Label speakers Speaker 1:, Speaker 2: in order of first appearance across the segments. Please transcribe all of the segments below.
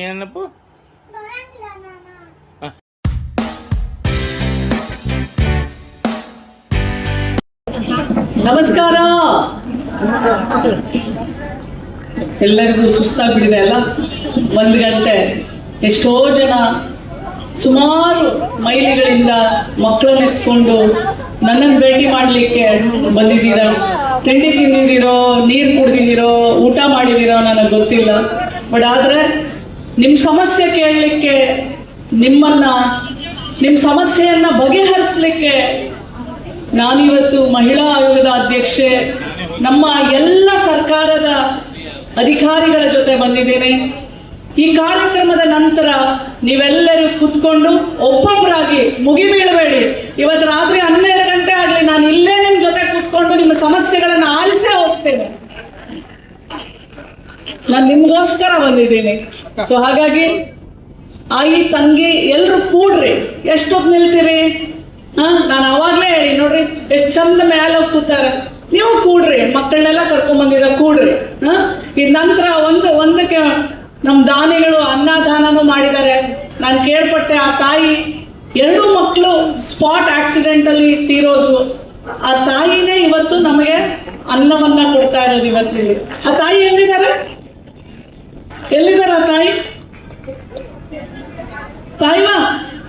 Speaker 1: ಏನಪ್ಪ
Speaker 2: ನಮಸ್ಕಾರ. ಎಲ್ಲರಿಗೂ ಸುಸ್ತಾಗ್ಬಿಟ್ಟಿದೆ ಅಲ್ಲ? ಒಂದು ಗಂಟೆ. ಎಷ್ಟೋ ಜನ ಸುಮಾರು ಮೈಲಿಗಳಿಂದ ಮಕ್ಕಳನ್ನ ಎತ್ಕೊಂಡು ನನ್ನನ್ನು ಭೇಟಿ ಮಾಡಲಿಕ್ಕೆ ಬಂದಿದ್ದೀರಾ? ತಿಂಡಿ ತಿಂದಿದ್ದೀರೋ? ನೀರು ಕುಡ್ದಿದ್ದೀರೋ? ಮಾಡಿದ್ದೀರೋ ನನಗೆ ಗೊತ್ತಿಲ್ಲ. ಬಟ್ ಆದ್ರೆ ನಿಮ್ಮ ಸಮಸ್ಯೆ ಕೇಳಲಿಕ್ಕೆ ನಿಮ್ಮನ್ನ ನಿಮ್ಮ ಸಮಸ್ಯೆಯನ್ನ ಬಗೆಹರಿಸಲಿಕ್ಕೆ ನಾನಿವತ್ತು ಮಹಿಳಾ ಆಯೋಗದ ಅಧ್ಯಕ್ಷೆ, ನಮ್ಮ ಎಲ್ಲ ಸರ್ಕಾರದ ಅಧಿಕಾರಿಗಳ ಜೊತೆ ಬಂದಿದ್ದೇನೆ. ಈ ಕಾರ್ಯಕ್ರಮದ ನಂತರ ನೀವೆಲ್ಲರೂ ಕುತ್ಕೊಂಡು ಒಬ್ಬೊಬ್ಬರಾಗಿ ಮುಗಿಬೀಳಬೇಡಿ. ಇವತ್ತು ರಾತ್ರಿ ಹನ್ನೆರಡು ಗಂಟೆ ಆಗಲಿ ನಾನು ಇಲ್ಲೇ ನಿಮ್ಮ ಜೊತೆ ಕೂತ್ಕೊಂಡು ನಿಮ್ಮ ಸಮಸ್ಯೆಗಳನ್ನು ಆಲಿಸೇ ಹೋಗ್ತೇನೆ. ನಾನು ನಿಮ್ಗೋಸ್ಕರ ಬಂದಿದ್ದೀನಿ. ಸೊ ಹಾಗಾಗಿ ಆಯಿ ತಂಗಿ ಎಲ್ರು ಕೂಡ್ರಿ. ಎಷ್ಟೊತ್ತು ನಿಲ್ತೀರಿ? ಹಾ? ನಾನು ಅವಾಗ್ಲೇ ಹೇಳಿ ನೋಡ್ರಿ ಎಷ್ಟು ಚಂದ ಮೇಲೆ ಕೂತಾರೆ. ನೀವು ಕೂಡ್ರಿ ಮಕ್ಕಳನ್ನೆಲ್ಲ ಕರ್ಕೊಂಡ್ ಬಂದಿರ ಕೂಡ್ರಿ. ಹಾ? ಈ ನಂತರ ಒಂದು ಒಂದಕ್ಕೆ ನಮ್ಮ ದಾನಿಗಳು ಅನ್ನದಾನನೂ ಮಾಡಿದ್ದಾರೆ. ನಾನು ಕೇಳ್ಪಟ್ಟೆ ಆ ತಾಯಿ ಎರಡು ಮಕ್ಕಳು ಸ್ಪಾಟ್ ಆಕ್ಸಿಡೆಂಟ್ ಅಲ್ಲಿ ತೀರೋದು. ಆ ತಾಯಿನೇ ಇವತ್ತು ನಮಗೆ ಅನ್ನವನ್ನ ಕೊಡ್ತಾ ಇರೋದು ಇವತ್ತಿಲ್ಲಿ. ಆ ತಾಯಿ ಎಲ್ಲಿದ್ದಾರೆ? ಎಲ್ಲಿದ್ದಾರೆ ತಾಯಿ? ತಾಯಿ ಮಾ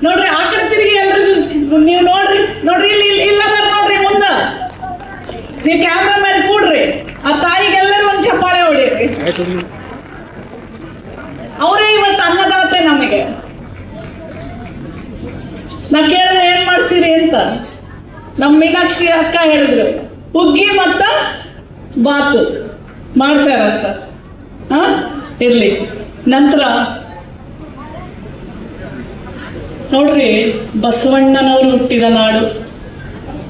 Speaker 2: ನೋಡ್ರಿ, ಆ ಕಡೆ ತಿರುಗಿ ಎಲ್ರಿಗೂ ನೀವು ನೋಡ್ರಿ ನೋಡ್ರಿ, ಇಲ್ಲಿ ಇಲ್ಲದಾರ ಇಲ್ಲದ ನೋಡ್ರಿ ಮುಂದ. ನೀವು ಕ್ಯಾಮ್ರಾ ಮೇಲೆ ಕೂಡ್ರಿ. ಆ ತಾಯಿಗೆಲ್ಲರೂ ಒಂದ್ ಚಪ್ಪಾಳೆ ಹೊಡಿಯ್ರಿ ಅವರೇ ಇವತ್ತು ಅನ್ನದಾತೆ ನಮಗೆ. ನಾ ಕೇಳಿದ್ರೆ ಏನ್ ಮಾಡ್ಸಿರಿ ಅಂತ. ನಮ್ಮ ಮೀನಾಕ್ಷಿ ಅಕ್ಕ ಹೇಳಿದ್ರು, ಹುಗ್ಗಿ ಮತ್ತ ಬಾತು ಮಾಡ್ಸ್ಯಾರಂತ ಹಾ ಇರ್ಲಿ. ನಂತರ ನೋಡ್ರಿ, ಬಸವಣ್ಣನವರು ಹುಟ್ಟಿದ ನಾಡು,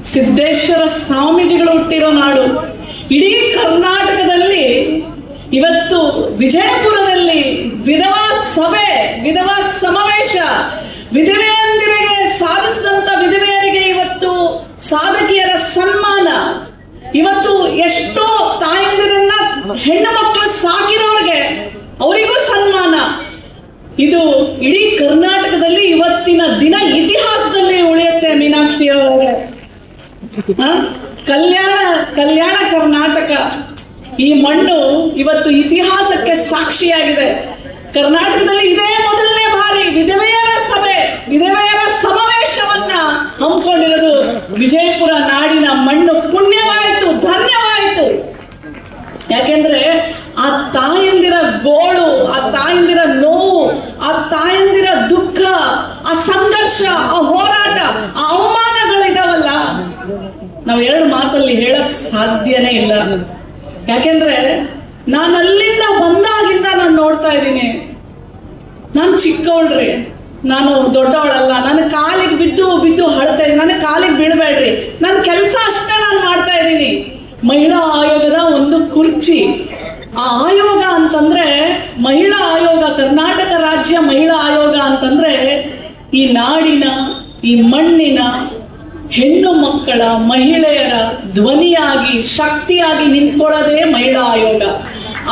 Speaker 2: ಸಿದ್ದೇಶ್ವರ ಸ್ವಾಮೀಜಿಗಳು ಹುಟ್ಟಿರೋ ನಾಡು. ಇಡೀ ಕರ್ನಾಟಕದಲ್ಲಿ ಇವತ್ತು ವಿಜಯಪುರದಲ್ಲಿ ವಿಧವಾ ಸಭೆ, ವಿಧವಾ ಸಮಾವೇಶ. ವಿಧವೆಯಂದಿರಿಗೆ ಸಾಧಿಸಿದಂತ ವಿಧವೆಯರಿಗೆ ಇವತ್ತು ಸಾಧಕಿಯರ ಸನ್ಮಾನ. ಇವತ್ತು ಎಷ್ಟೋ ತಾಯಂದಿರನ್ನ ಹೆಣ್ಣು ಮಕ್ಕಳು ಸಾಕಿರೋರಿಗೆ ಅವರಿಗೂ ಸನ್ಮಾನ. ಇದು ಇಡೀ ಕರ್ನಾಟಕದಲ್ಲಿ ಇವತ್ತಿನ ದಿನ ಇತಿಹಾಸದಲ್ಲಿ ಉಳಿಯುತ್ತೆ ಮೀನಾಕ್ಷಿ ಅವರೇ. ಕಲ್ಯಾಣ ಕಲ್ಯಾಣ ಕರ್ನಾಟಕ. ಈ ಮಣ್ಣು ಇವತ್ತು ಇತಿಹಾಸಕ್ಕೆ ಸಾಕ್ಷಿಯಾಗಿದೆ. ಕರ್ನಾಟಕದಲ್ಲಿ ಇದೇ ಮೊದಲನೇ ಬಾರಿ ವಿಧವೆಯರ ಸಭೆ, ವಿಧವೆಯರ ಸಮಾವೇಶವನ್ನ ಹಮ್ಮಿಕೊಂಡಿರೋದು ವಿಜಯಪುರ ನಾಡಿನ ಮಣ್ಣು. ಪುಣ್ಯವಾಯಿತು, ಧನ್ಯವಾಯಿತು. ಯಾಕೆಂದ್ರೆ ಆ ತಾಯಂದಿರ ಗೋಳು ಆ ತಾಯಂದಿರ ನೋವು, ಆ ತಾಯಂದಿರ ದುಃಖ, ಆ ಸಂಘರ್ಷ, ಆ ಹೋರಾಟ, ಆ ಅವಮಾನಗಳಿದಾವಲ್ಲ? ನಾವು ಎರಡು ಮಾತಲ್ಲಿ ಹೇಳಕ್ ಸಾಧ್ಯನೇ ಇಲ್ಲ. ಯಾಕೆಂದ್ರೆ ನಾನು ಅಲ್ಲಿಂದ ಬಂದಾಗಿಂದ ನಾನು ನೋಡ್ತಾ ಇದ್ದೀನಿ. ನಾನು ಚಿಕ್ಕವಳ್ರಿ. ನಾನು ದೊಡ್ಡವಳಲ್ಲ. ನನ್ನ ಕಾಲಿಗೆ ಬಿದ್ದು ಬಿದ್ದು ಹಳ್ತಾ ಇದ್ದೀನಿ. ನನ್ನ ಕಾಲಿಗೆ ಬೀಳಬೇಡ್ರಿ. ನನ್ನ ಕೆಲಸ ಅಷ್ಟೇ ನಾನು ಮಾಡ್ತಾ ಇದ್ದೀನಿ. ಮಹಿಳಾ ಆಯೋಗದ ಒಂದು ಕುರ್ಚಿ. ಆ ಆಯೋಗ ಅಂತಂದ್ರೆ ಮಹಿಳಾ ಆಯೋಗ, ಕರ್ನಾಟಕ ರಾಜ್ಯ ಮಹಿಳಾ ಆಯೋಗ ಅಂತಂದ್ರೆ ಈ ನಾಡಿನ, ಈ ಮಣ್ಣಿನ ಹೆಣ್ಣು ಮಕ್ಕಳ, ಮಹಿಳೆಯರ ಧ್ವನಿಯಾಗಿ, ಶಕ್ತಿಯಾಗಿ ನಿಂತ್ಕೊಳ್ಳೋದೇ ಮಹಿಳಾ ಆಯೋಗ.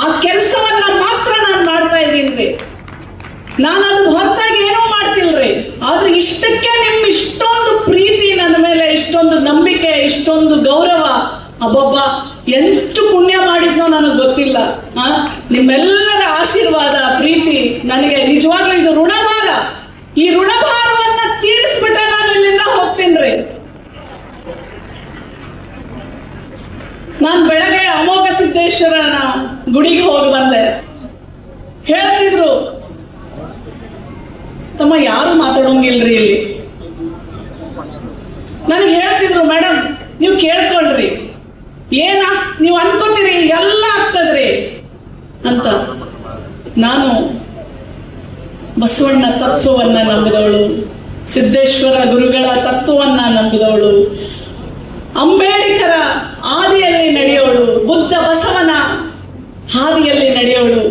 Speaker 2: ಆ ಕೆಲಸವನ್ನ ಮಾತ್ರ ನಾನು ಮಾಡ್ತಾ ಇದ್ದೀನಿ ನಾನು ಅದು ಹೊರತಾಗಿ ಏನೋ ಮಾಡ್ತಿಲ್ರಿ. ಆದ್ರೆ ಇಷ್ಟಕ್ಕೆ ನಿಮ್ ಇಷ್ಟೊಂದು ಪ್ರೀತಿ ನನ್ನ ಮೇಲೆ, ಇಷ್ಟೊಂದು ನಂಬಿಕೆ, ಇಷ್ಟೊಂದು ಗೌರವ. ಅಬ್ಬಬ್ಬ ಎಂಟು ಪುಣ್ಯ ಮಾಡಿದ್ನೋ ನನಗೆ ಗೊತ್ತಿಲ್ಲ ಆ ನಿಮ್ಮೆಲ್ಲರ ಆಶೀರ್ವಾದ, ಪ್ರೀತಿ, ನನಗೆ ನಿಜವಾಗ್ಲೂ ಇದು ಋಣಭಾರ. ಈ ಋಣಭಾರವನ್ನ ತೀರಿಸ್ಬಿಟ್ಟ ನಾನು ಇಲ್ಲಿಂದ ಹೋಗ್ತೀನಿ ನಾನು ಬೆಳಗ್ಗೆ ಅಮೋಘ ಸಿದ್ದೇಶ್ವರನ ಗುಡಿಗೆ ಹೋಗಿ ಬಂದೆ. ಹೇಳ್ತಿದ್ರು, ತಮ್ಮ ಯಾರು ಮಾತಾಡೋಂಗಿಲ್ರಿ ಇಲ್ಲಿ? ನನಗೆ ಹೇಳ್ತಿದ್ರು ಮೇಡಮ್ ನೀವು ಕೇಳ್ಕೊಳ್ರಿ ಏನ ನೀವು ಅನ್ಕೋತೀರಿ ಎಲ್ಲ ಆಗ್ತದ್ರಿ ಅಂತ ನಾನು ಬಸವಣ್ಣ ತತ್ವವನ್ನ ನಂಬಿದವಳು, ಸಿದ್ದೇಶ್ವರ ಗುರುಗಳ ತತ್ವವನ್ನ ನಂಬಿದವಳು, ಅಂಬೇಡ್ಕರ ಹಾದಿಯಲ್ಲಿ ನಡೆಯೋಳು, ಬುದ್ಧ ಬಸವನ ಹಾದಿಯಲ್ಲಿ ನಡೆಯೋಳು.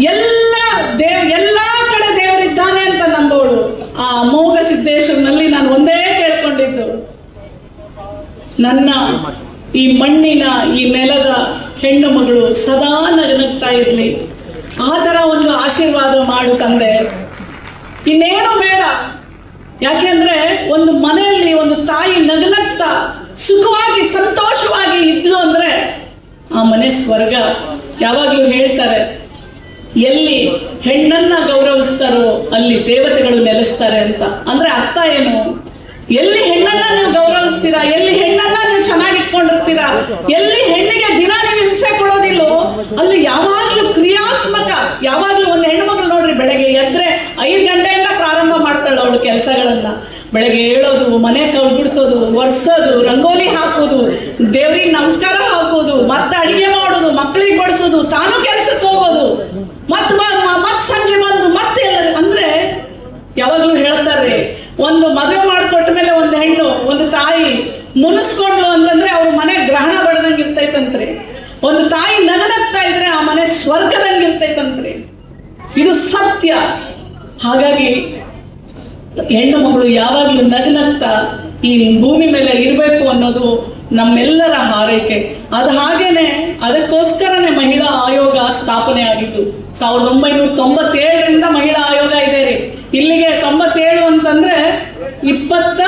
Speaker 2: ಎಲ್ಲ ದೇವ್, ಎಲ್ಲ ಕಡೆ ದೇವರಿದ್ದಾನೆ ಅಂತ ನಂಬೋಳು ಆ ಅಮೋಘ ಸಿದ್ದೇಶ್ವರನಲ್ಲಿ ನಾನು ಒಂದೇ ಕೇಳ್ಕೊಂಡಿದ್ದು. ನನ್ನ ಈ ಮಣ್ಣಿನ, ಈ ನೆಲದ ಹೆಣ್ಣು ಮಗಳು ಸದಾ ನಗನಗ್ತಾ ಇರಲಿ. ಆ ಥರ ಒಂದು ಆಶೀರ್ವಾದ ಮಾಡು ತಂದೆ. ಇನ್ನೇನು ಬೇಡ. ಯಾಕೆಂದ್ರೆ ಒಂದು ಮನೆಯಲ್ಲಿ ಒಂದು ತಾಯಿ ನಗ್ನಗ್ತ ಸುಖವಾಗಿ, ಸಂತೋಷವಾಗಿ ಇದ್ಲು ಅಂದ್ರೆ ಆ ಮನೆ ಸ್ವರ್ಗ. ಯಾವಾಗಲೂ ಹೇಳ್ತಾರೆ, ಎಲ್ಲಿ ಹೆಣ್ಣನ್ನ ಗೌರವಿಸ್ತಾರೋ ಅಲ್ಲಿ ದೇವತೆಗಳು ನೆಲೆಸ್ತಾರೆ ಅಂತ. ಅಂದ್ರೆ ಅರ್ಥ ಏನು? ಎಲ್ಲಿ ಹೆಣ್ಣನ್ನ ನೀವು ಗೌರವಿಸ್ತೀರಾ? ಎಲ್ಲಿ ಹೆಣ್ಣನ್ನ ನೀವು ಚೆನ್ನಾಗಿ ಇಟ್ಕೊಂಡಿರ್ತೀರಾ? ಎಲ್ಲಿ ಹೆಣ್ಣಿಗೆ ದಿನ ನೀವು ಹಿಂಸೆ ಕೊಡೋದಿಲ್ಲೋ ಅಲ್ಲಿ ಯಾವಾಗ್ಲೂ ಕ್ರಿಯಾತ್ಮಕ, ಯಾವಾಗ್ಲೂ ಒಂದು ಹೆಣ್ಮಗಳು ನೋಡ್ರಿ ಬೆಳಗ್ಗೆ ಎದ್ರೆ ಐದು ಗಂಟೆಯಿಂದ ಪ್ರಾರಂಭ ಮಾಡ್ತಾಳೆ ಅವಳು ಕೆಲಸಗಳನ್ನ. ಬೆಳಗ್ಗೆ ಏಳೋದು, ಮನೆ ಗುಡಿಸೋದು ಒರ್ಸೋದು, ರಂಗೋಲಿ ಹಾಕೋದು, ದೇವ್ರಿಗೆ ನಮಸ್ಕಾರ ಹಾಕೋದು, ಮತ್ತೆ ಅಡಿಗೆ ಮಾಡೋದು ಮಕ್ಕಳಿಗೆ ಬಡಿಸೋದು, ತಾನು ಕೆಲ್ಸಕ್ಕೆ ಹೋಗೋದು. ಮತ್ ಮತ್ ಸಂಜೆ ಬಂದು ಮತ್ತೆ ಅಂದ್ರೆ ಯಾವಾಗ್ಲೂ ಹೇಳ್ತಾರೆ, ಒಂದು ಮದುವೆ ಮಾಡಿಕೊಟ್ಟ ಮೇಲೆ ಒಂದು ಹೆಣ್ಣು, ಒಂದು ತಾಯಿ ಮುನಿಸ್ಕೊಂಡ್ಲು ಅಂತಂದ್ರೆ ಅವ್ರ ಮನೆ ಗ್ರಹಣ ಬಡ್ದಂಗೆ ಇರ್ತೈತಂತ್ರಿ ಒಂದು ತಾಯಿ ನಗನಗ್ತಾ ಇದ್ರೆ ಮನೆ ಇದು ಸತ್ಯ. ಹಾಗಾಗಿ ಹೆಣ್ಣು ಮಗಳು ಯಾವಾಗಲೂ ನಗ್ನತ್ತ ಈ ಭೂಮಿ ಮೇಲೆ ಇರಬೇಕು ಅನ್ನೋದು ನಮ್ಮೆಲ್ಲರ ಹಾರೈಕೆ. ಅದು ಹಾಗೇನೆ ಅದಕ್ಕೋಸ್ಕರನೇ ಮಹಿಳಾ ಆಯೋಗ ಸ್ಥಾಪನೆ ಆಗಿದ್ದು. ಸಾವಿರದ ಒಂಬೈನೂರ ತೊಂಬತ್ತೇಳರಿಂದ ಮಹಿಳಾ ಆಯೋಗ ಇದೆ ರೀ. ಇಲ್ಲಿಗೆ ತೊಂಬತ್ತೇಳು ಅಂತಂದ್ರೆ ಇಪ್ಪತ್ತ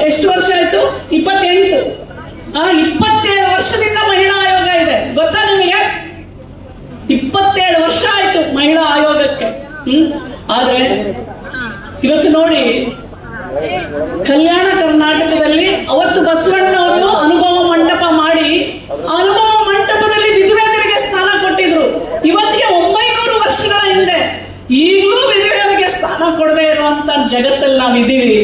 Speaker 2: ಎಷ್ಟು ವರ್ಷ ಆಯ್ತು? ಇಪ್ಪತ್ತೆಂಟು. ಆ, ಇಪ್ಪತ್ತೇಳು ವರ್ಷದಿಂದ ಮಹಿಳಾ ಆಯೋಗ ಇದೆ. ಗೊತ್ತಾ? ಇಪ್ಪತ್ತೇಳು ವರ್ಷ ಆಯ್ತು ಮಹಿಳಾ ಆಯೋಗಕ್ಕೆ. ಹ್ಮ್? ಆದ್ರೆ ಇವತ್ತು ನೋಡಿ ಕಲ್ಯಾಣ ಕರ್ನಾಟಕದಲ್ಲಿ ಅವತ್ತು ಬಸವಣ್ಣನವರು ಅನುಭವ ಮಂಟಪ ಮಾಡಿ ಆ ಅನುಭವ ಮಂಟಪದಲ್ಲಿ ವಿಧವೆಯರಿಗೆ ಸ್ಥಾನ ಕೊಟ್ಟಿದ್ರು ಇವತ್ತಿಗೆ ಒಂಬೈನೂರು ವರ್ಷಗಳ ಹಿಂದೆ ಈಗಲೂ ವಿಧವೆಯರಿಗೆ ಸ್ಥಾನ ಕೊಡದೇ ಇರುವಂತ ಜಗತ್ತಲ್ಲಿ ನಾವು ಇದ್ದೀವಿ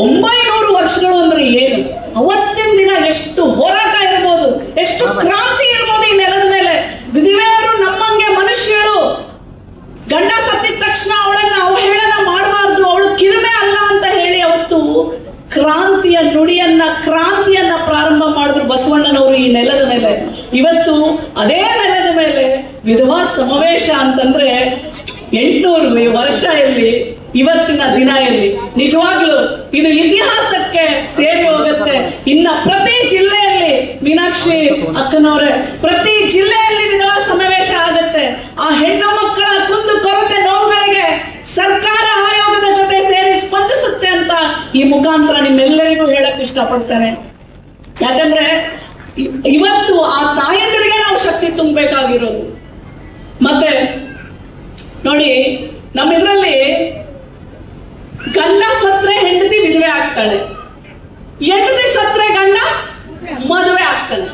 Speaker 2: ಒಂಬೈನೂರು ವರ್ಷಗಳು ಅಂದ್ರೆ ಏನು ಅವತ್ತಿನ ದಿನ ಎಷ್ಟು ಹೋರಾಟ ಇರ್ಬೋದು ಎಷ್ಟು ಕ್ರಾಂತಿ ಇರ್ಬೋದು ಈ ನೆಲದ ಮೇಲೆ ವಿಧವೆಯರು ನಮ್ಮಂಗೆ ಮನುಷ್ಯರು ಗಂಡ ಸತ್ತಿದ ತಕ್ಷಣ ಅವಳನ್ನ ಅವಹೇಳನ ಮಾಡಬಾರ್ದು ಅವಳು ಕಿರುಮೆ ಅಲ್ಲ ಅಂತ ಹೇಳಿ ಅವತ್ತು ಕ್ರಾಂತಿಯ ನುಡಿಯನ್ನ ಕ್ರಾಂತಿಯನ್ನ ಪ್ರಾರಂಭ ಮಾಡಿದ್ರು ಬಸವಣ್ಣನವರು ಈ ನೆಲದ ಮೇಲೆ. ಇವತ್ತು ಅದೇ ನೆಲದ ಮೇಲೆ ವಿಧವಾ ಸಮಾವೇಶ ಅಂತಂದ್ರೆ ಎಂಟುನೂರು ವರ್ಷ ಇಲ್ಲಿ, ಇವತ್ತಿನ ದಿನ ಇಲ್ಲಿ. ನಿಜವಾಗ್ಲೂ ಇದು ಇತಿಹಾಸಕ್ಕೆ ಸೇರಿ ಹೋಗುತ್ತೆ. ಇನ್ನ ಪ್ರತಿ ಜಿಲ್ಲೆಯಲ್ಲಿ ಮೀನಾಕ್ಷಿ ಅಕ್ಕನವ್ರೆ, ಪ್ರತಿ ಜಿಲ್ಲೆಯಲ್ಲಿ ವಿಧವಾ ಸಮಾವೇಶ ಆಗುತ್ತೆ. ಆ ಹೆಣ್ಣು ಮಕ್ಕಳ ಕುಂದು ಕೊರತೆ ನೋವುಗಳಿಗೆ ಸರ್ಕಾರ ಆಯೋಗದ ಜೊತೆ ಸೇರಿ ಸ್ಪಂದಿಸುತ್ತೆ ಅಂತ ಈ ಮುಖಾಂತರ ನಿಮ್ಮೆಲ್ಲರಿಗೂ ಹೇಳಕ್ ಇಷ್ಟಪಡ್ತೇನೆ. ಯಾಕಂದ್ರೆ ಇವತ್ತು ಆ ತಾಯಂದಿರಿಗೆ ನಾವು ಶಕ್ತಿ ತುಂಬಬೇಕಾಗಿರೋದು. ಮತ್ತೆ, ನೋಡಿ ನಮ್ಮ ಇದರಲ್ಲಿ ಗಂಡ ಸತ್ರೆ ಹೆಂಡತಿ ವಿಧವೆ ಆಗ್ತಾಳೆ. ಹೆಂಡತಿ ಸತ್ರೆ ಗಂಡ ಮದುವೆ ಆಗ್ತಾನೆ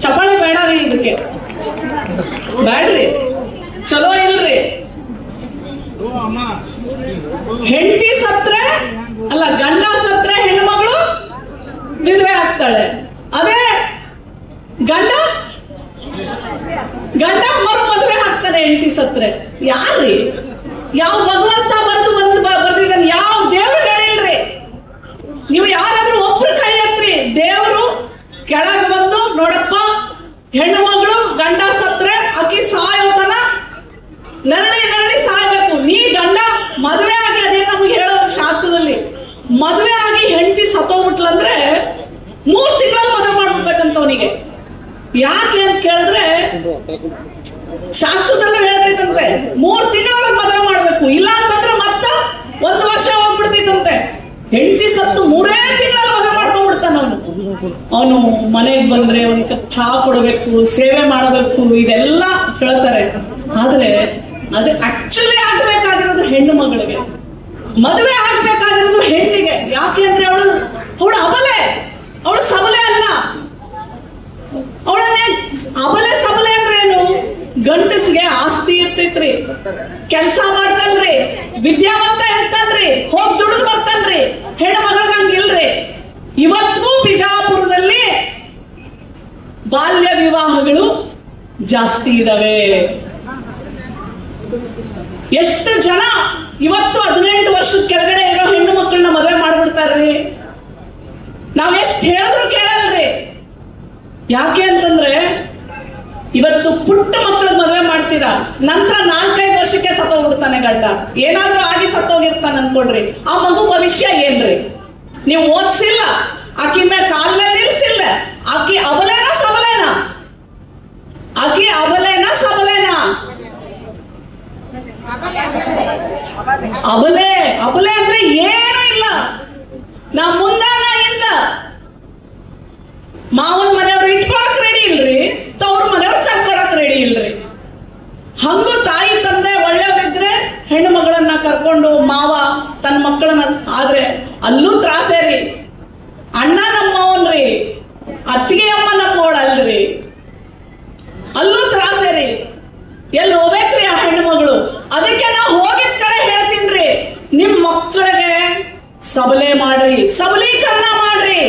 Speaker 2: ಚಪಾಳಿ ಬೇಡ ರೀ ಇದಕ್ಕೆ. ಬೇಡ್ರಿ ಚಲೋ ಇಲ್ರಿ. ಹೆಂಡತಿ ಸತ್ರೆ, ಅಲ್ಲ, ಗಂಡ ಸತ್ರೆ ವಿಧವೆ ಆಗ್ತಾಳೆ. ಅದೇ ಗಂಡ? ಗಂಡ ಮರು ಮದುವೆ ಆಗ್ತಾನೆ ಹೆಂಡತಿ ಸತ್ರೆ. ಯಾರ್ರಿ? ಯಾವ ಭಗವಂತ ಬರೆದು ಬಂದು ಬರ್ದಿದ್ದಾನೆ? ಯಾವ ದೇವ್ರು ಹೇಳಿಲ್ರಿ? ನೀವು ಯಾರಾದ್ರೂ ಒಬ್ರು ಕೈ ಎತ್ರಿ. ದೇವರು ಕೆಳಗೆ ಬಂದು, ನೋಡಪ್ಪ, ಹೆಣ್ಣು ಮಗಳು, ಗಂಡ ಸತ್ರೆ, ಅಕ್ಕಿ ಸಾಯೋತನ ನರಳಿ ನರಳಿ ಸಾಯ್ಬೇಕು. ನೀ ಗಂಡ, ಮದುವೆ ಆಗಿ ಅದೇ ನಮ್ಗೆ ಹೇಳೋದು ಶಾಸ್ತ್ರದಲ್ಲಿ? ಮದುವೆ ಆಗಿ ಹೆಂಡತಿ ಸತ್ತೋಗ್ಬಿಟ್ಲಂದ್ರೆ ಮೂರ್ ತಿಂಗಳಲ್ಲಿ ಮದುವೆ ಮಾಡ್ಬಿಡ್ಬೇಕಂತ ಅವನಿಗೆ ಯಾಕೆ ಅಂತ ಕೇಳಿದ್ರೆ, ಶಾಸ್ತ್ರದಲ್ಲೂ ಹೇಳ್ತೈತಂತೆ, ಮೂರ್ ತಿಂಗಳೊಳಗೆ ಮದುವೆ ಮಾಡ್ಬೇಕು. ಇಲ್ಲ ಅಂತಂದ್ರೆ ಮತ್ತ ಒಂದು ವರ್ಷ ಹೋಗ್ಬಿಡ್ತೈತಂತೆ. ಹೆಂಡತಿ ಸತ್ತು ಮೂರೇ ತಿಂಗಳಲ್ಲಿ ಮದುವೆ ಮಾಡ್ಕೊಂಡ್ಬಿಡ್ತಾನ ಅವನು. ಅವನು ಮನೆಗೆ ಬಂದ್ರೆ ಅವನಿಗೆ ಚಹಾ ಕೊಡಬೇಕು, ಸೇವೆ ಮಾಡಬೇಕು, ಇದೆಲ್ಲ ಹೇಳ್ತಾರೆ. ಆದ್ರೆ ಅದು ಆಕ್ಚುಲಿ ಆಗ್ಬೇಕಾಗಿರೋದು ಹೆಣ್ಣು ಮಗಳಿಗೆ. ಮದುವೆ ಆಗ್ಬೇಕಾಗಿರೋದು ಹೆಣ್ಣಿಗೆ. ಯಾಕೆ ಅಂದ್ರೆ ಅವಳು ಅವಳು ಅಬಲೆ. ಅವಳು ಸಬಲೆ ಅಲ್ಲ. ಅವಳನ್ನೇ ಅಬಲೆ ಸಬಲೆ ಅಂದ್ರೆ ಏನು? ಗಂಡಸಿಗೆ ಆಸ್ತಿ ಇರ್ತೈತ್ರಿ. ಕೆಲಸ ಮಾಡ್ತಾನ್ರಿ. ವಿದ್ಯಾವಂತ ಇರ್ತಾನ್ರಿ. ಹೋಗ್ ದುಡಿದು ಬರ್ತಾನ್ರಿ. ಹೆಣ್ಣು ಮಗಳಿಗೆ ಹಂಗಿಲ್ರಿ. ಇವತ್ತಿಗೂ ಬಿಜಾಪುರದಲ್ಲಿ ಬಾಲ್ಯ ವಿವಾಹಗಳು ಜಾಸ್ತಿ ಇದಾವೆ. ಎಷ್ಟು ಜನ ಇವತ್ತು ಹದಿನೆಂಟು ವರ್ಷದ ಕೆಳಗಡೆ ಇರೋ ಹೆಣ್ಣು ಮಕ್ಕಳನ್ನ ಮದುವೆ ಮಾಡ್ಬಿಡ್ತಾರ್ರಿ. ನಾವ್ ಎಷ್ಟು ಹೇಳಿದ್ರು ಕೇಳಲ್ರಿ. ಯಾಕೆ ಅಂತಂದ್ರೆ, ಇವತ್ತು ಪುಟ್ಟ ಮಕ್ಕಳ ಮದುವೆ ಮಾಡ್ತೀರಾ. ನಂತರ ನಾಲ್ಕೈದು ವರ್ಷಕ್ಕೆ ಸತ್ತೋಗ್ಬಿಡ್ತಾನೆ ಗಂಡ. ಏನಾದ್ರೂ ಆಗಿ ಸತ್ತೋಗಿರ್ತಾನೆ ಅನ್ಕೊಂಡ್ರಿ. ಆ ಮಗು ಭವಿಷ್ಯ ಏನ್ರಿ? ನೀವು ಓದಿಸಿಲ್ಲ. ಆಕಿ ಮೇಲೆ ಕಾಲ್ ನಿಲ್ಸಿಲ್ಲ. ಆಕಿ ಅವಲೇನ ಸಬಲೇನ ಆಕಿ ಅವಲೇನ ಸಬಲೇನ ಅಬಲೆ ಅಬಲೆ ಅಂದ್ರೆ ಏನು ಇಲ್ಲ. ನಾ ಮುಂದ ಮಾವನ ಮನೆಯವ್ರು ಇಟ್ಕೊಳಕ್ ರೆಡಿ ಇಲ್ರಿ? ತವ್ರ ಮನೆಯವ್ರು ಕರ್ಕೊಳಕ್ ರೆಡಿ ಇಲ್ರಿ? ಹಂಗು ತಾಯಿ ತಂದೆ ಒಳ್ಳೆಯವ್ರಿದ್ರೆ ಹೆಣ್ಣು ಮಗಳನ್ನ ಕರ್ಕೊಂಡು ಮಾವ ತನ್ನ ಮಕ್ಕಳನ್ನ, ಆದ್ರೆ ಅಲ್ಲೂ ತ್ರಾಸೇ ರೀ. ಅಣ್ಣ ನಮ್ಮವನ್ರಿ, ಅತ್ತಿಗೆ ಅಮ್ಮ ನಮ್ಮವಳಲ್ರಿ. ಅಲ್ಲೂ ತ್ರಾಸೇ ರೀ. ಎಲ್ಲಿ ಹೋಗ್ಬೇಕ್ರಿ ಆ ಹೆಣ್ಣು ಮಗಳು? ಅದಕ್ಕೆ ನಾ ಹೋಗಿದ ಕಡೆ ಹೇಳ್ತೀನ್ರಿ. ನಿಮ್ ಮಕ್ಕಳಿಗೆ ಸಬಲೆ ಮಾಡ್ರಿ, ಸಬಲೀಕರಣ ಮಾಡ್ರಿ.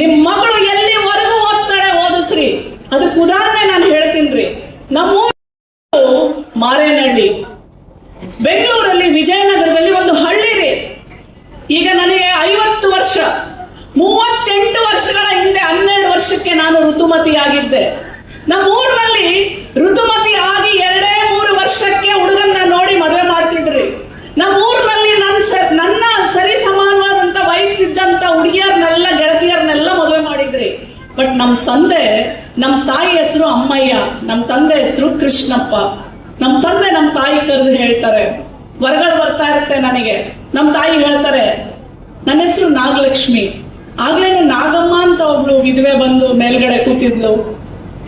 Speaker 2: ನಿಮ್ ಮಗಳು ಎಲ್ಲಿವರೆಗೂ ಓದ್ತಾಳೆ ಓದಿಸ್ರಿ ಅದಕ್ಕೆ ಉದಾಹರಣೆ ನಾನು ಹೇಳ್ತೀನ್ರಿ ನಮ್ಮ ಊರು ಮಾರೇನಹಳ್ಳಿ ಬೆಂಗಳೂರಲ್ಲಿ ವಿಜಯನಗರದಲ್ಲಿ ಒಂದು ಹಳ್ಳಿ ರೀ ಈಗ ನನಗೆ ಐವತ್ತು ವರ್ಷ ಮೂವತ್ತೆಂಟು ವರ್ಷಗಳ ಹಿಂದೆ ಹನ್ನೆರಡು ವರ್ಷಕ್ಕೆ ನಾನು ಋತುಮತಿಯಾಗಿದ್ದೆ ನಮ್ಮ ಊರಿನಲ್ಲಿ ಋತುಮತಿ ಆಗಿ ಎರಡೇ ಮೂರು ವರ್ಷಕ್ಕೆ ಹುಡುಗನ್ನ ನೋಡಿ ಮದುವೆ ಮಾಡ್ತಿದ್ರಿ ನಮ್ಮ ಊರಿನಲ್ಲಿ ನನ್ನ ಸ ನನ್ನ ಸರಿ ಸಮಾನವಾದಂಥ ವಯಸ್ಸಿದ್ದಂಥ ಹುಡುಗಿಯರ್ನೆಲ್ಲ ಗೆಳತಿಯರ್ನೆಲ್ಲ ಮದುವೆ ಮಾಡಿದ್ರಿ ಬಟ್ ನಮ್ಮ ತಂದೆ ನಮ್ಮ ತಾಯಿ ಹೆಸರು ಅಮ್ಮಯ್ಯ ನಮ್ಮ ತಂದೆ ಹೆಸರು ಕೃಷ್ಣಪ್ಪ. ನಮ್ಮ ತಂದೆ ನಮ್ಮ ತಾಯಿ ಕರೆದು ಹೇಳ್ತಾರೆ ಹೊರಗಡೆ ಬರ್ತಾ ಇರುತ್ತೆ ನನಗೆ. ನಮ್ಮ ತಾಯಿ ಹೇಳ್ತಾರೆ, ನನ್ನ ಹೆಸರು ನಾಗಲಕ್ಷ್ಮಿ. ಆಗ್ಲೇನು ನಾಗಮ್ಮ ಅಂತ ಒಬ್ಳು ವಿಧವೆ ಬಂದು ಮೇಲ್ಗಡೆ ಕೂತಿದ್ಲು.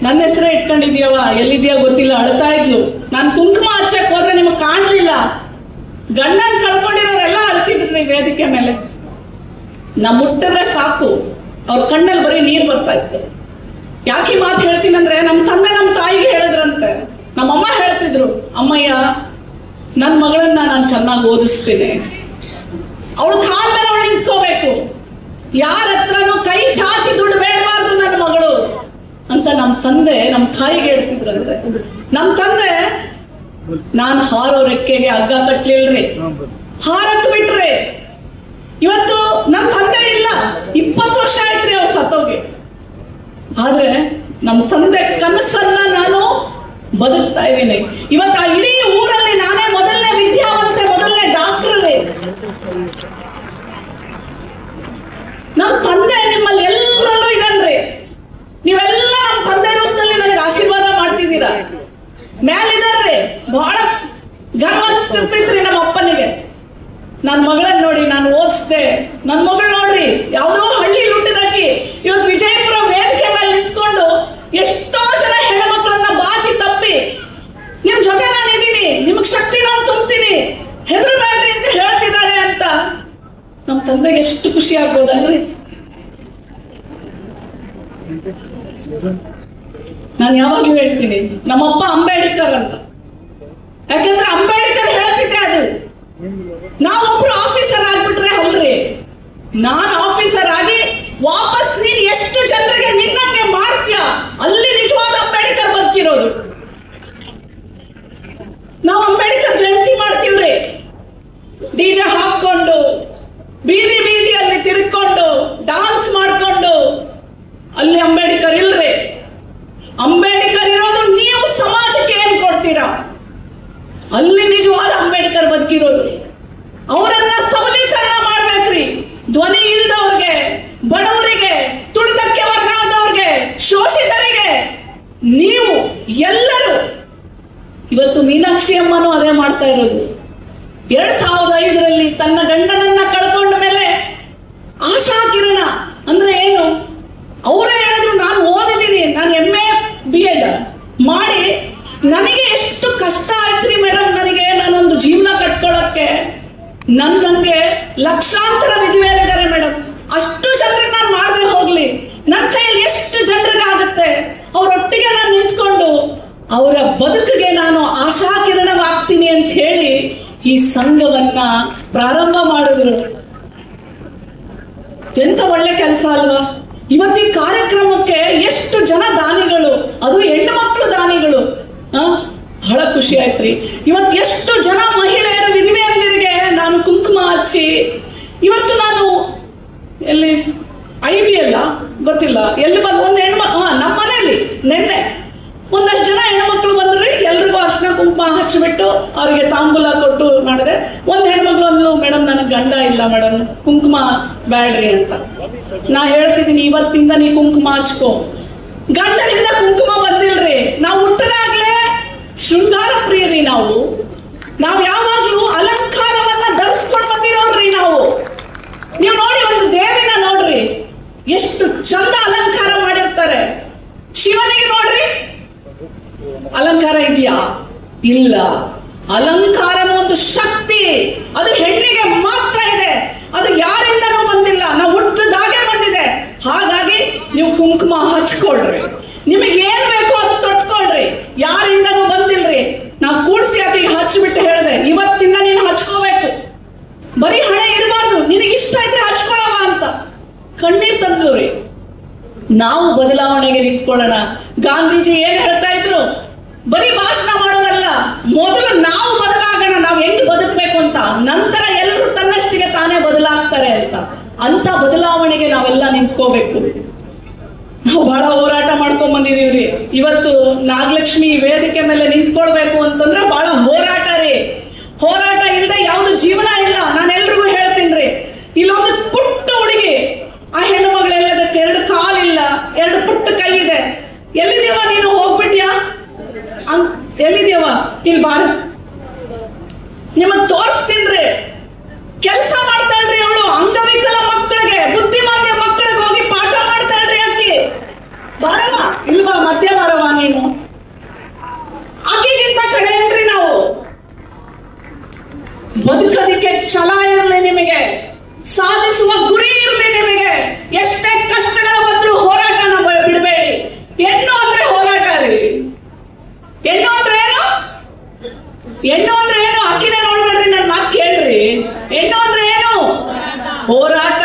Speaker 2: ನನ್ನ ಹೆಸರೇ ಇಟ್ಕೊಂಡಿದ್ಯವ ಎಲ್ಲಿದ್ಯಾ ಗೊತ್ತಿಲ್ಲ, ಅಳ್ತಾ ಇದ್ಲು. ನಾನು ಕುಂಕುಮ ಹಚ್ಚಕ್ ಹೋದ್ರೆ ನಿಮಗೆ ಕಾಣ್ಲಿಲ್ಲ. ಗಂಡನ್ ಕಳ್ಕೊಂಡಿರೋರೆಲ್ಲ ಅಳ್ತಿದ್ರಿ ವೇದಿಕೆ ಮೇಲೆ. ನಾ ಮುಟ್ಟಿದ್ರೆ ಸಾಕು, ಅವ್ರ ಕಣ್ಣಲ್ಲಿ ಬರೀ ನೀರು ಬರ್ತಾ ಇತ್ತು. ಯಾಕೆ ಮಾತು ಹೇಳ್ತೀನಂದ್ರೆ ನಮ್ಮ ತಂದೆ ನಮ್ಮ ತಾಯಿಗೆ ಹೇಳಿದ್ರಂತೆ. ನಮ್ಮಮ್ಮ ಹೇಳ್ತಿದ್ರು, ಅಮ್ಮಯ್ಯ ನನ್ನ ಮಗಳನ್ನ ನಾನು ಚೆನ್ನಾಗಿ ಓದಿಸ್ತೀನಿ. ಅವಳು ಕಾಲ ಮೇಲೆ ಅವಳು ನಿಂತ್ಕೋಬೇಕು. ಯಾರ ಹತ್ರನೂ ಕೈ ಚಾಚಿ ದುಡ್ಡು ಬೇಡಬಾರ್ದು ನನ್ನ ಮಗಳು ಅಂತ ನಮ್ಮ ತಂದೆ ನಮ್ಮ ತಾಯಿಗೆ ಹೇಳ್ತಿದ್ರಂತೆ. ನಮ್ಮ ತಂದೆ, ನಾನು ಹಾರೋ ರೆಕ್ಕೆಗೆ ಹಗ್ಗ ಕಟ್ಲಿಲ್ರಿ. ಹಾರಕ್ ಬಿಟ್ರಿ. ಇವತ್ತು ನಮ್ಮ ತಂದೆ ಇಲ್ಲ. ಇಪ್ಪತ್ತು ವರ್ಷ ಆಯ್ತ್ರಿ ಅವ್ರು ಸತ್ತೋಗಿ. ಆದ್ರೆ ನಮ್ಮ ತಂದೆ ಕನಸನ್ನ ನಾನು ಬದುಕ್ತಾ ಇದ್ದೀನಿ. ಇವತ್ತು ಆ ಇಡೀ ಊರಲ್ಲಿ ನಾನೇ ಮೊದಲನೇ ವಿದ್ಯಾವಂತೆ, ಮೊದಲನೇ ಡಾಕ್ಟರ್ ನಮ್ಮ ತಂದೆ ನಿಮ್ಮಲ್ಲಿ ಎಲ್ಲರಲ್ಲೂ ಇದನ್ರಿ. ನೀವೆಲ್ಲ ನಮ್ಮ ತಂದೆ ರೂಪದಲ್ಲಿ ನನಗೆ ಆಶೀರ್ವಾದ ಮಾಡ್ತಿದ್ದೀರಾ? ಮ್ಯಾಲಿದಾರ್ರಿ, ಬಹಳ ಗರ್ವ ಅನಿಸ್ತಿರ್ತೈತ್ರಿ ನಮ್ಮ ಅಪ್ಪನಿಗೆ. ನನ್ನ ಮಗಳನ್ನ ನೋಡಿ, ನಾನು ಓದಿಸ್ದೆ. ನನ್ನ ಮಗಳು ನೋಡ್ರಿ, ಯಾವುದೋ ಹಳ್ಳಿ ಹುಟ್ಟಿದಾಕಿ ಇವತ್ತು ವಿಜಯಪುರ ವೇದಿಕೆ ಮೇಲೆ ನಿಂತ್ಕೊಂಡು ಎಷ್ಟೋ ಜನ ಹೆಣ್ಮಕ್ಳನ್ನ ಬಾಚಿ ತಪ್ಪಿ ನಿಮ್ ಜೊತೆ ನಾನು ಇದ್ದೀನಿ ನಿಮ್ಗೆ ಶಕ್ತಿ ನಾನು ತುಂಬ್ತೀನಿ ಹೆದರಬೇಡ್ರಿ ಅಂತ ಹೇಳ್ತಿದ್ದಾಳೆ ಅಂತ ಎಷ್ಟು ಖುಷಿ ಆಗ್ಬೋದಲ್ರಿ? ನಾನು ಯಾವಾಗ್ಲೂ ಹೇಳ್ತೀನಿ, ನಮ್ಮಪ್ಪ ಅಂಬೇಡ್ಕರ್ ಅಂತ. ಯಾಕಂದ್ರೆ ಅಂಬೇಡ್ಕರ್ ಹೇಳ್ತಿದ್ದೆ ಅದು. ನಾವೊಬ್ರು ಆಫೀಸರ್ ಆಗ್ಬಿಟ್ರೆ ಅಲ್ರಿ ನಾನು ಆಫೀಸರ್ ಆಗಿ ವಾಪಸ್ ನೀನ್ ಎಷ್ಟು ಜನರಿಗೆ ನಿನ್ನಂಗೆ ಮಾಡ್ತೀಯ? ಅಲ್ಲಿ ನಿಜವಾದ ಅಂಬೇಡ್ಕರ್ ಬದುಕಿರೋದು. ನಾವು ಅಂಬೇಡ್ಕರ್ ಜಯಂತಿ ಮಾಡ್ತೀವ್ರಿ. ಡಿಜೆ ಹಾಕೊಂಡು ಬೀದಿ ಬೀದಿಯಲ್ಲಿ ತಿರ್ಕೊಂಡು ಡಾನ್ಸ್ ಮಾಡ್ಕೊಂಡು ಅಲ್ಲಿ ಅಂಬೇಡ್ಕರ್ ಇಲ್ರಿ ಅಂಬೇಡ್ಕರ್ ಇರೋದು ನೀವು ಸಮಾಜಕ್ಕೆ ಏನ್ ಕೊಡ್ತೀರಾ ಅಲ್ಲಿ ನಿಜವಾದ ಅಂಬೇಡ್ಕರ್ ಬದುಕಿರೋದು ಅವರನ್ನ ಸಬಲೀಕರಣ ಮಾಡ್ಬೇಕ್ರಿ ಧ್ವನಿ ಇಲ್ದವ್ರಿಗೆ ಬಡವರಿಗೆ ತುಳಿತಕ್ಕೆ ವರ್ಗಾದವ್ರಿಗೆ ಶೋಷಿತರಿಗೆ ನೀವು ಎಲ್ಲರೂ ಇವತ್ತು ಮೀನಾಕ್ಷಿ ಅಮ್ಮನೂ ಅದೇ ಮಾಡ್ತಾ ಇರೋದು. ಎರಡ್ ಸಾವಿರದ ಐದರಲ್ಲಿ ತನ್ನ ಗಂಡನನ್ನ ಕಳ್ಕೊಂಡ ಮೇಲೆ ಆಶಾ ಕಿರಣ ಅಂದ್ರೆ ಏನು ಅವರೇ ಹೇಳಿದ್ರು ನಾನು ಓದಿದ್ದೀನಿ ನಾನು ಎಂ ಎ ಬಿ ಎಡ್ ಮಾಡಿ ನನಗೆ ಎಷ್ಟು ಕಷ್ಟ ಆಯ್ತ್ರಿ ಮೇಡಮ್ ನನಗೆ ನಾನೊಂದು ಜೀವನ ಕಟ್ಕೊಳ್ಳೋಕ್ಕೆ ನನ್ನಂಗೆ ಲಕ್ಷಾಂತರ ವಿಧಿವೇರಿದ್ದಾರೆ ಮೇಡಮ್ ಅಷ್ಟು ಜನರಿಗೆ ನಾನು ಮಾಡದೆ ಹೋಗ್ಲಿ ನನ್ನ ಕೈಯಲ್ಲಿ ಎಷ್ಟು ಜನರಿಗಾಗುತ್ತೆ ಅವರೊಟ್ಟಿಗೆ ನಾನು ನಿಂತ್ಕೊಂಡು ಅವರ ಬದುಕಿಗೆ ನಾನು ಆಶಾಕಿರಣವಾಗ್ತೀನಿ ಅಂತ ಹೇಳಿ ಈ ಸಂಘವನ್ನ ಪ್ರಾರಂಭ ಮಾಡಿದ್ರು ಎಂತ ಒಳ್ಳೆ ಕೆಲಸ ಅಲ್ವಾ ಇವತ್ತು ಈ ಕಾರ್ಯಕ್ರಮಕ್ಕೆ ಎಷ್ಟು ಜನ ದಾನಿಗಳು ಅದು ಹೆಣ್ಣು ಮಕ್ಕಳು ದಾನಿಗಳು ಆ ಬಹಳ ಖುಷಿ ಆಯ್ತ್ರಿ ಇವತ್ತು ಎಷ್ಟು ಜನ ಮಹಿಳೆಯರು ವಿಧಿವೆಯಂದಿರಿಗೆ ನಾನು ಕುಂಕುಮ ಹಚ್ಚಿ, ಇವತ್ತು ನಾನು ಎಲ್ಲಿ, ಐ ಬಿ ಅಲ್ಲ ಗೊತ್ತಿಲ್ಲ. ಎಲ್ಲಿ ಬಂದು, ಒಂದು ಹೆಣ್ಮ ನಮ್ಮ ಮನೆಯಲ್ಲಿ, ನಿನ್ನೆ. ಒಂದಷ್ಟು ಜನ ಹೆಣ್ಮಕ್ಳು ಬಂದ್ರಿ, ಎಲ್ರಿಗೂ ಅರ್ಶಿನ ಕುಂಕುಮ ಹಚ್ಚಿಬಿಟ್ಟು ಅವ್ರಿಗೆ ತಾಂಬೂಲ ಕೊಟ್ಟು ಮಾಡಿದೆ. ಒಂದು ಹೆಣ್ಮಕ್ಳು ಅಂದ್ಲು ಮೇಡಮ್ ನನಗೆ ಗಂಡ ಇಲ್ಲ ಮೇಡಮ್ ಕುಂಕುಮ ಬ್ಯಾಡ್ರಿ ಅಂತ. ನಾ ಹೇಳ್ತಿದ್ದೀನಿ, ಇವತ್ತಿಂದ ನೀ ಕುಂಕುಮ ಹಚ್ಕೋ. ಗಂಡನಿಂದ ಕುಂಕುಮ ಬಂದಿಲ್ರಿ. ನಾವು ಹುಟ್ಟದಾಗ್ಲೇ ಶೃಂಗಾರ ಪ್ರಿಯರಿ ನಾವು ಯಾವಾಗ್ಲೂ ಅಲಂಕಾರವನ್ನ ಧರಿಸ್ಕೊಂಡು ಬಂದಿರೋರ್ರಿ ನಾವು ನೀವು ನೋಡಿ ಒಂದು ದೇವಿನ ನೋಡ್ರಿ ಎಷ್ಟು ಚಂದ ಅಲಂಕಾರ ಮಾಡಿರ್ತಾರೆ ಶಿವನಿಗೆ ನೋಡ್ರಿ ಅಲಂಕಾರ ಇದೆಯಾ ಇಲ್ಲ ಅಲಂಕಾರನ ಒಂದು ಶಕ್ತಿ ಅದು ಹೆಣ್ಣಿಗೆ ಮಾತ್ರ ಇದೆ ಅದು ಯಾರಿಂದನೂ ಬಂದಿಲ್ಲ ನಾವು ಹುಟ್ಟದಾಗೆ ಬಂದಿದೆ ಹಾಗಾಗಿ ನೀವು ಕುಂಕುಮ ಹಚ್ಕೊಳ್ರಿ ನಿಮಗೆ ಏನ್ ಬೇಕೋ ಅದು ತೊಟ್ಕೊಳ್ರಿ. ಯಾರಿಂದನೂ ಬಂದಿಲ್ರಿ. ನಾವು ಕೂಡಿಸಿ ಆಕೆಗೆ ಹಚ್ಚಿಬಿಟ್ಟು ಹೇಳಿದೆ, ಇವತ್ತಿಂದ ನೀನು ಹಚ್ಕೋಬೇಕು. ಬರೀ ಹಣೆ ಇರಬಾರ್ದು. ನಿನಗೆ ಇಷ್ಟ ಇದ್ರೆ ಹಚ್ಕೊಳವ ಅಂತ. ಕಣ್ಣೀರ್ ತಂದ್ಲು ರೀ. ನಾವು ಬದಲಾವಣೆಗೆ ನಿಂತ್ಕೊಳ್ಳೋಣ. ಗಾಂಧೀಜಿ ಏನ್ ಹೇಳ್ತಾ ಇದ್ರು? ಬರೀ ಭಾಷಣ ಮಾಡೋದಲ್ಲ. ಮೊದಲು ನಾವು ಬದಲಾಗೋಣ. ನಾವು ಹೆಂಗ್ ಬದುಕಬೇಕು ಅಂತ. ನಂತರ ಎಲ್ಲರೂ ತನ್ನಷ್ಟಿಗೆ ತಾನೇ ಬದಲಾಗ್ತಾರೆ ಅಂತ. ಅಂತ ಬದಲಾವಣೆಗೆ ನಾವೆಲ್ಲ ನಿಂತ್ಕೋಬೇಕು. ನಾವು ಬಹಳ ಹೋರಾಟ ಮಾಡ್ಕೊಂಡ್ ಬಂದಿದೀವ್ರಿ. ಇವತ್ತು ನಾಗಲಕ್ಷ್ಮಿ ವೇದಿಕೆ ಮೇಲೆ ನಿಂತ್ಕೊಳ್ಬೇಕು ಅಂತಂದ್ರೆ ಬಹಳ ಹೋರಾಟ ರೀ. ಹೋರಾಟ ಇಲ್ಲದೆ ಯಾವ್ದು ಜೀವನ ಇಲ್ಲ. ನಾನು ಎಲ್ರಿಗೂ ಹೇಳ್ತೀನಿ ರೀ ಇಲ್ಲೊಂದು ಪುಟ್ಟ ಹುಡುಗಿ, ಆ ಹೆಣ್ಣು ಮಗಳೆಲ್ಲದಕ್ಕೆ ಎರಡು ಕಾಲಿಲ್ಲ, ಎರಡು ಪುಟ್ಟ ಕೈ ಇದೆ. ಎಲ್ಲಿದ್ಯವ ನೀನು ಹೋಗ್ಬಿಟ್ಯಾ? ಹಂಗ್ ಎಲ್ಲಿದ್ಯವ ಇಲ್ಲಿ ಬಾರ ನಿಮಗ್ ತೋರಿಸ್ತೀನ್ರಿ ಕೆಲಸ ಮಾಡ್ತಾಳ್ರಿ ಅವಳು ಅಂಗವಿಕಲ ಮಕ್ಕಳಿಗೆ ಬುದ್ಧಿಮಾನ್ಯ ಮಕ್ಕಳಿಗೆ ಹೋಗಿ ಪಾಠ ಮಾಡ್ತಾಳ್ರಿ ಆಕಿ ಬಾರವ ಇಲ್ವಾ ಮಧ್ಯ ಬಾರವ ನೀನು ಆಕೆಗಿಂತ ಕಡೆ ಏನ್ರಿ ನಾವು ಬದುಕೋದಿಕ್ಕೆ ಛಲ ಇರಲಿ ನಿಮಗೆ ಸಾಧಿಸುವ ಗುರಿ ಇರಲಿ ನಿಮಗೆ ಎಷ್ಟೇ ಕಷ್ಟಗಳು ಬಂದ್ರು ಹೋರಾಟನ ಬ- ಬಿಡಬೇಡಿ ಹೆಣ್ಣು ಅಂದ್ರೆ ಹೋರಾಟ ರೀ ಹೆಣ್ಣು ಅಂದ್ರೆ ಏನು ಹೆಣ್ಣು ಅಂದ್ರೆ ಏನು? ಅಕ್ಕಿನ ನೋಡ್ಬೇಡ್ರಿ ನನ್ನ ಮಾತು ಕೇಳ್ರಿ. ಹೆಣ್ಣು ಅಂದ್ರೆ ಏನು? ಹೋರಾಟ.